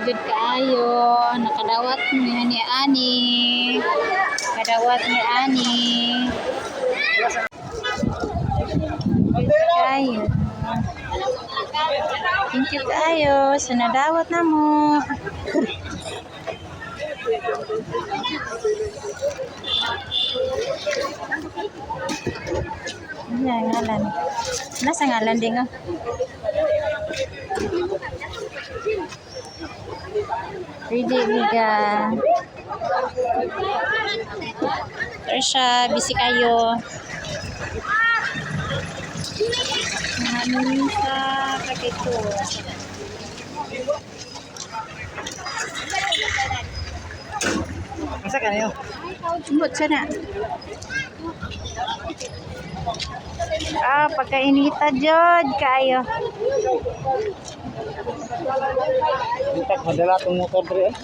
jud kaayo. Nakadawat ni ni ani. Kadawat ni ani. Kayo. Thank you kayo sa nadawat na mo. Ang ngalan? Nasa ngalan din oh. Pwede biga. Tersha, busy kayo. Mahalin sa kakito. Masa ka niyo? Sumbot siya na. Ah, pagkainita jod kayo. Intak madala tong motor dre. eh.